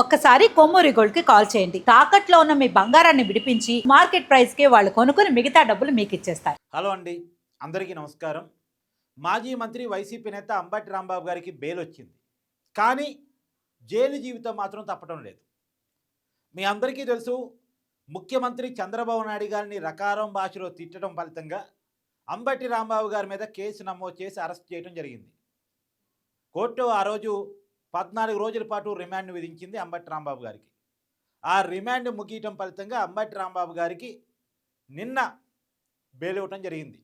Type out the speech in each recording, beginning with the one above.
ఒక్కసారి కొమ్మూరి గోల్డ్కి కాల్ చేయండి. తాకట్లో ఉన్న మీ బంగారాన్ని విడిపించి మార్కెట్ ప్రైస్కి వాళ్ళు కొనుక్కుని మిగతా డబ్బులు మీకు ఇచ్చేస్తారు. హలో అండి. అందరికీ నమస్కారం. మాజీ మంత్రి వైసీపీ నేత అంబటి రాంబాబు గారికి బెయిల్ వచ్చింది. కానీ జైలు జీవితం మాత్రం తప్పడం లేదు. మీ అందరికీ తెలుసు ముఖ్యమంత్రి చంద్రబాబు నాయుడు గారిని రకారం భాషలో తిట్టడం ఫలితంగా అంబటి రాంబాబు గారి మీద కేసు నమోదు చేసి అరెస్ట్ చేయడం జరిగింది. కోర్టు ఆ రోజు పద్నాలుగు రోజుల పాటు రిమాండ్ విధించింది అంబటి రాంబాబు గారికి. ఆ రిమాండ్ ముగియటం ఫలితంగా అంబటి రాంబాబు గారికి నిన్న బెయిల్ ఇవ్వటం జరిగింది.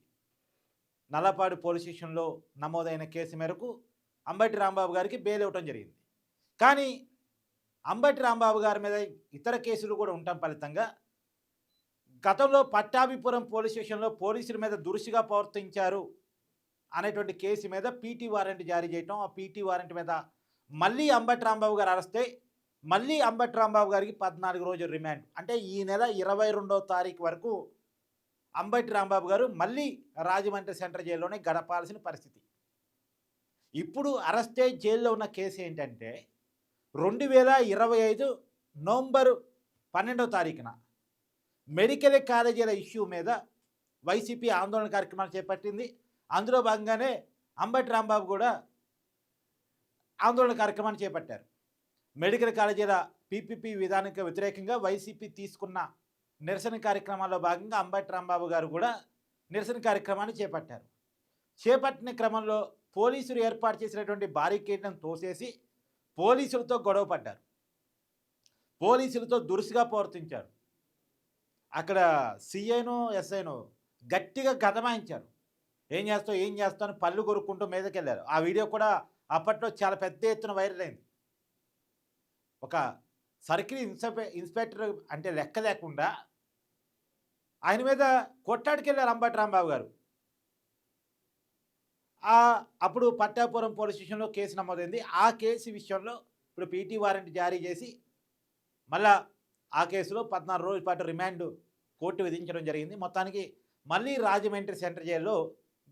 నల్లపాడు పోలీస్ స్టేషన్లో నమోదైన కేసు మేరకు అంబటి రాంబాబు గారికి బెయిల్ ఇవ్వటం జరిగింది. కానీ అంబటి రాంబాబు గారి మీద ఇతర కేసులు కూడా ఉండటం ఫలితంగా గతంలో పట్టాభిపురం పోలీస్ స్టేషన్లో పోలీసుల మీద దురుసుగా ప్రవర్తించారు అనేటువంటి కేసు మీద పీటీ వారెంట్ జారీ చేయటం ఆ పీటీ వారెంట్ మీద మళ్ళీ అంబటి రాంబాబు గారు అరెస్తే మళ్ళీ అంబటి రాంబాబు గారికి పద్నాలుగు రోజులు రిమాండ్. అంటే ఈ నెల ఇరవై రెండవ తారీఖు వరకు అంబటి రాంబాబు గారు మళ్ళీ రాజమండ్రి సెంట్రల్ జైల్లోనే గడపాల్సిన పరిస్థితి. ఇప్పుడు అరెస్టే జైల్లో ఉన్న కేసు ఏంటంటే రెండు వేల ఇరవై ఐదు నవంబరు పన్నెండవ తారీఖున మెడికల్ కాలేజీల ఇష్యూ మీద వైసీపీ ఆందోళన కార్యక్రమాలు చేపట్టింది. అందులో భాగంగానే అంబటి రాంబాబు కూడా ఆందోళన కార్యక్రమాన్ని చేపట్టారు. మెడికల్ కాలేజీల పీపీపీ విధానానికి వ్యతిరేకంగా వైసీపీ తీసుకున్న నిరసన కార్యక్రమాల్లో భాగంగా అంబటి రాంబాబు గారు కూడా నిరసన కార్యక్రమాన్ని చేపట్టారు. చేపట్టిన క్రమంలో పోలీసులు ఏర్పాటు చేసినటువంటి బారికేడ్లను తోసేసి పోలీసులతో గొడవ పడ్డారు. పోలీసులతో దురుసుగా ప్రవర్తించారు. అక్కడ సిఐను ఎస్ఐను గట్టిగా గతమాయించారు ఏం చేస్తావు ఏం చేస్తావు అని పళ్ళు కొరుక్కుంటూ మీదకెళ్ళారు ఆ వీడియో కూడా అప్పట్లో చాలా పెద్ద ఎత్తున వైరల్ అయింది. ఒక సర్కిల్ ఇన్స్పె ఇన్స్పెక్టర్ అంటే లెక్క లేకుండా ఆయన మీద కొట్టాడికెళ్ళారు అంబటి రాంబాబు గారు. అప్పుడు పట్టాపురం పోలీస్ స్టేషన్లో కేసు నమోదైంది. ఆ కేసు విషయంలో ఇప్పుడు పీటీ వారెంట్ జారీ చేసి మళ్ళా ఆ కేసులో పద్నాలుగు రోజుల పాటు రిమాండ్ కోర్టు విధించడం జరిగింది. మొత్తానికి మళ్ళీ రాజమండ్రి సెంటర్ జైల్లో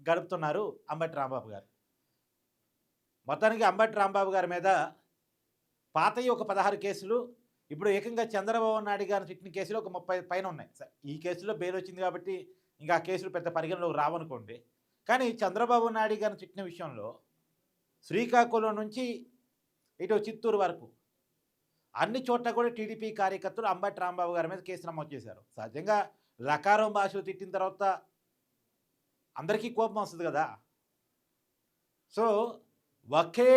గడుపుతున్నారు అంబటి రాంబాబు గారు. మొత్తానికి అంబటి రాంబాబు గారి మీద పాతయ్య ఒక పదహారు కేసులు ఇప్పుడు ఏకంగా చంద్రబాబు నాయుడు గారిని తిట్టిన కేసులు ఒక ముప్పై పైన ఉన్నాయి. ఈ కేసులో బెయిల్ వచ్చింది కాబట్టి ఇంకా ఆ కేసులు పెద్ద పరిగణలోకి రావనుకోండి. కానీ చంద్రబాబు నాయుడు గారిని తిట్టిన విషయంలో శ్రీకాకుళం నుంచి ఇటు చిత్తూరు వరకు అన్ని చోట్ల కూడా టీడీపీ కార్యకర్తలు అంబటి రాంబాబు గారి మీద కేసు నమోదు చేశారు. సహజంగా లకారం భాషలు తిట్టిన తర్వాత అందరికీ కోపం వస్తుంది కదా. సో ఒకే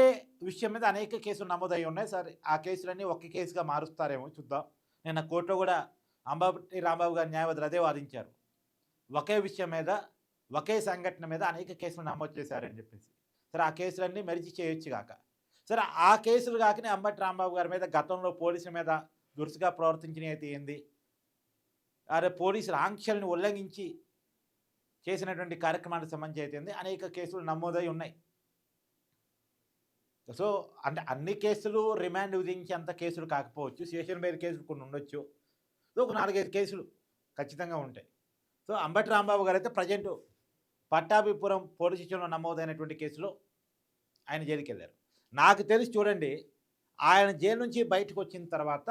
విషయం మీద అనేక కేసులు నమోదయ్యి ఉన్నాయి. సార్ ఆ కేసులన్నీ ఒకే కేసుగా మారుస్తారేమో చూద్దాం. నిన్న కోర్టులో కూడా అంబాటి రాంబాబు గారి న్యాయవాదులు అదే వాదించారు. ఒకే విషయం మీద ఒకే సంఘటన మీద అనేక కేసులు నమోదు చేశారని చెప్పేసి. సరే ఆ కేసులన్నీ మెరిచి చేయొచ్చు కాక సరే ఆ కేసులు కాకనే అంబటి రాంబాబు గారి మీద గతంలో పోలీసుల మీద దురుసుగా ప్రవర్తించిన అయితే ఏంది? అరే పోలీసుల ఆంక్షల్ని ఉల్లంఘించి చేసినటువంటి కార్యక్రమానికి సంబంధించి అయితే అనేక కేసులు నమోదై ఉన్నాయి. సో అంటే అన్ని కేసులు రిమాండ్ విధించేంత కేసులు కాకపోవచ్చు. స్టేషన్ బెయిల్ కేసులు కొన్ని ఉండొచ్చు. సో ఒక నాలుగైదు కేసులు ఖచ్చితంగా ఉంటాయి. సో అంబటి రాంబాబు గారు అయితే ప్రజెంట్ పట్టాభిపురం పోలీస్ స్టేషన్లో నమోదైనటువంటి కేసులో ఆయన జైలుకి వెళ్ళారు నాకు తెలిసి చూడండి ఆయన జైలు నుంచి బయటకు వచ్చిన తర్వాత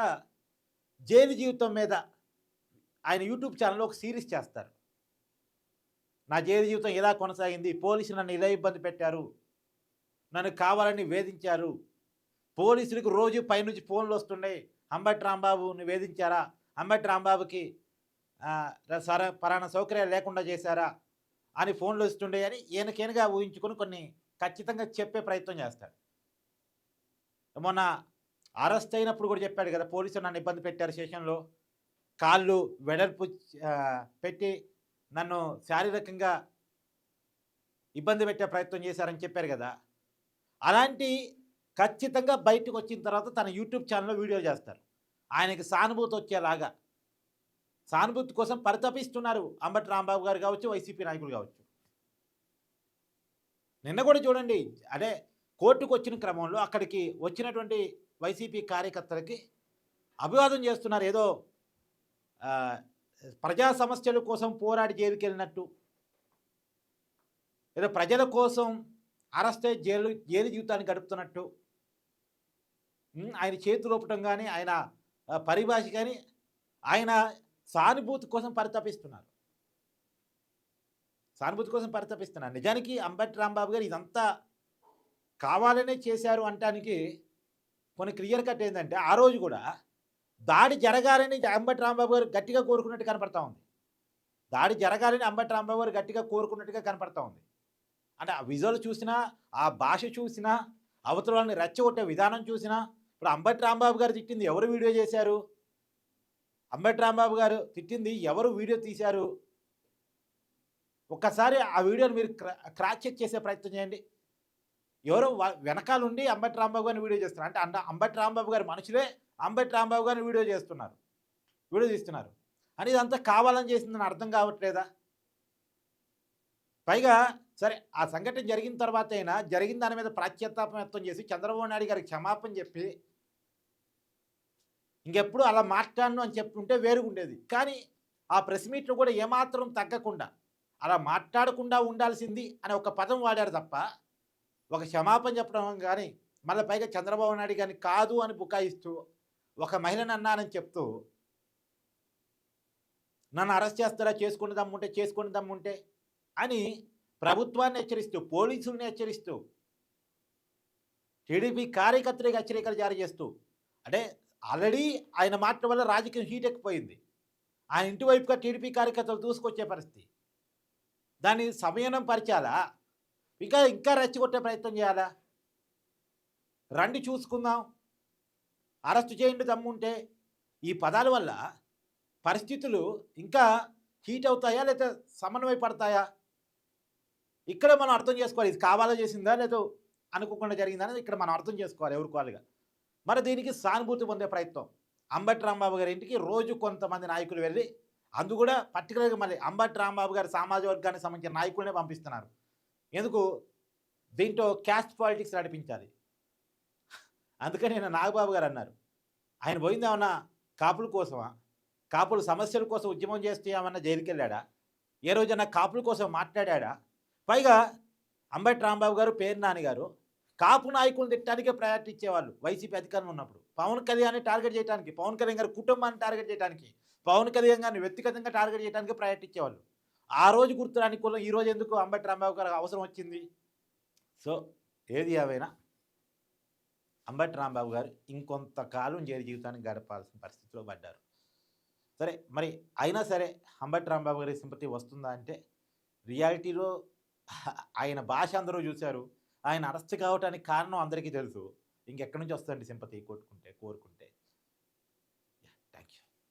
జైలు జీవితం మీద ఆయన యూట్యూబ్ ఛానల్లో ఒక సిరీస్ చేస్తారు. నా జైలు జీవితం ఇలా కొనసాగింది పోలీసులు నన్ను ఇలా ఇబ్బంది పెట్టారు నన్ను కావాలని వేధించారు. పోలీసులకు రోజు పైనుంచి ఫోన్లు వస్తున్నాయి అంబటి రాంబాబుని వేధించారా? అంబటి రాంబాబుకి సర పరాణ సౌకర్యాలు లేకుండా చేశారా? అని ఫోన్లు వస్తుండే అని ఈయనకేనగా ఊహించుకొని కొన్ని ఖచ్చితంగా చెప్పే ప్రయత్నం చేస్తాడు. మొన్న అరెస్ట్ అయినప్పుడు కూడా చెప్పాడు కదా పోలీసులు నన్ను ఇబ్బంది పెట్టారు స్టేషన్లో. కాళ్ళు వెడల్పు పెట్టి నన్ను శారీరకంగా ఇబ్బంది పెట్టే ప్రయత్నం చేశారని చెప్పారు కదా. అలాంటి ఖచ్చితంగా బయటకు వచ్చిన తర్వాత తన యూట్యూబ్ ఛానల్లో వీడియో చేస్తారు. ఆయనకి సానుభూతి వచ్చేలాగా. సానుభూతి కోసం పరితపిస్తున్నారు అంబటి రాంబాబు గారు కావచ్చు వైసీపీ నాయకులు కావచ్చు. నిన్న కూడా చూడండి అదే కోర్టుకు వచ్చిన క్రమంలో అక్కడికి వచ్చినటువంటి వైసీపీ కార్యకర్తలకి అభివాదం చేస్తున్నారు. ఏదో ప్రజా సమస్యల కోసం పోరాడి జైలుకి వెళ్ళినట్టు ఏదో ప్రజల కోసం అరెస్టే జైలు జైలు జీవితాన్ని గడుపుతున్నట్టు. ఆయన చేతి రూపటం కానీ ఆయన పరిభాష కానీ ఆయన సానుభూతి కోసం పరితపిస్తున్నారు. సానుభూతి కోసం పరితపిస్తున్నారు. నిజానికి అంబటి రాంబాబు గారు ఇదంతా కావాలనే చేశారు అంటానికి కొన్ని క్లియర్ కట్ ఏంటంటే ఆ రోజు కూడా దాడి జరగాలని అంబటి రాంబాబు గారు గట్టిగా కోరుకున్నట్టు కనపడతా ఉంది. దాడి జరగాలని అంబటి రాంబాబు గారు గట్టిగా కోరుకున్నట్టుగా కనపడతా ఉంది. అంటే ఆ విజువల్ చూసినా ఆ భాష చూసినా అవతల వాళ్ళని రెచ్చగొట్టే విధానం చూసినా ఇప్పుడు అంబటి రాంబాబు గారు తిట్టింది ఎవరు వీడియో చేశారు? అంబటి రాంబాబు గారు తిట్టింది ఎవరు వీడియో తీశారు? ఒక్కసారి ఆ వీడియోని మీరు క్రా చెక్ చేసే ప్రయత్నం చేయండి. ఎవరో వెనకాలండి వెనకాల ఉండి అంబటి రాంబాబు గారిని వీడియో చేస్తున్నారు. అంటే అంట అంబటి రాంబాబు గారి మనుషులే అంబటి రాంబాబు గారిని వీడియో చేస్తున్నారు. వీడియో తీస్తున్నారు. అని ఇదంతా కావాలని చేసిందని అర్థం కావట్లేదా? పైగా సరే ఆ సంఘటన జరిగిన తర్వాత అయినా జరిగిన దాని మీద ప్రాచ్యత్తాపం వ్యక్తం చేసి చంద్రబాబు నాయుడు గారికి క్షమాపణ చెప్పి ఇంకెప్పుడు అలా మాట్లాడను అని చెప్పుంటే వేరుగుండేది. కానీ ఆ ప్రెస్ మీట్లో కూడా ఏమాత్రం తగ్గకుండా అలా మాట్లాడకుండా ఉండాల్సింది అనే ఒక పదం వాడారు తప్ప ఒక క్షమాపణ చెప్పడం కానీ మళ్ళీ పైగా చంద్రబాబు నాయుడు గారిని కాదు అని బుకాయిస్తూ ఒక మహిళను అన్నానని చెప్తూ నన్ను అరెస్ట్ చేస్తారా? చేసుకుని దమ్ముంటే చేసుకుని దమ్ముంటే అని ప్రభుత్వాన్ని హెచ్చరిస్తూ పోలీసుల్ని హెచ్చరిస్తూ టీడీపీ కార్యకర్తలకు హెచ్చరికలు జారీ చేస్తూ అంటే ఆల్రెడీ ఆయన మాటల వల్ల రాజకీయం హీట్ ఎక్కిపోయింది. ఆయన ఇంటి వైపుగా టీడీపీ కార్యకర్తలు దూసుకొచ్చే పరిస్థితి. దాన్ని సమయనం పరిచాలా? ఇంకా ఇంకా రెచ్చగొట్టే ప్రయత్నం చేయాలా? రండి చూసుకుందాం. అరెస్టు చేయండి దమ్ముంటే. ఈ పదాల వల్ల పరిస్థితులు ఇంకా హీట్ అవుతాయా లేదా సమన్వయపడతాయా? ఇక్కడ మనం అర్థం చేసుకోవాలి. ఇది కావాలా చేసిందా లేదో అనుకోకుండా జరిగిందా అనేది ఇక్కడ మనం అర్థం చేసుకోవాలి ఎవరికి వాళ్ళుగా మరి దీనికి సానుభూతి పొందే ప్రయత్నం. అంబటి రాంబాబు గారి ఇంటికి రోజు కొంతమంది నాయకులు వెళ్ళి అందు కూడా పర్టికులర్గా మళ్ళీ అంబటి రాంబాబు గారి సామాజిక వర్గానికి సంబంధించిన నాయకులనే పంపిస్తున్నారు. ఎందుకు? దీంట్లో క్యాస్ట్ పాలిటిక్స్ నడిపించాలి. అందుకని నేను నాగబాబు గారు అన్నారు. ఆయన పోయింది ఏమన్నా కాపుల కోసమా? కాపుల సమస్యల కోసం ఉద్యమం చేస్తే ఏమన్నా జైలుకి వెళ్ళాడా ఏ రోజైనా కాపుల కోసం మాట్లాడా పైగా అంబటి రాంబాబు గారు పేరు నాని గారు కాపు నాయకులను తిట్టడానికే ప్రయారిటీ ఇచ్చేవాళ్ళు వైసీపీ అధికారంలో ఉన్నప్పుడు. పవన్ కళ్యాణ్ని టార్గెట్ చేయడానికి పవన్ కళ్యాణ్ గారి కుటుంబాన్ని టార్గెట్ చేయడానికి పవన్ కళ్యాణ్ గారిని వ్యక్తిగతంగా టార్గెట్ చేయడానికి ప్రయారిటీ ఇచ్చేవాళ్ళు. ఆ రోజు గుర్తురాని కులం ఈ రోజు ఎందుకు అంబటి రాంబాబు గారు అవసరం వచ్చింది? సో ఏది ఏవైనా అంబటి రాంబాబు గారు ఇంకొంతకాలం జైలు జీవితాన్ని గడపాల్సిన పరిస్థితిలో పడ్డారు. సరే మరి అయినా సరే అంబటి రాంబాబు గారి సింపతి వస్తుందా అంటే రియాలిటీలో ఆయన భాష అందరూ చూశారు. ఆయన అరెస్ట్ కావటానికి కారణం అందరికీ తెలుసు. ఇంకెక్కడి నుంచి వస్తుందండి సింపతి కొట్టుకుంటే కోరుకుంటే.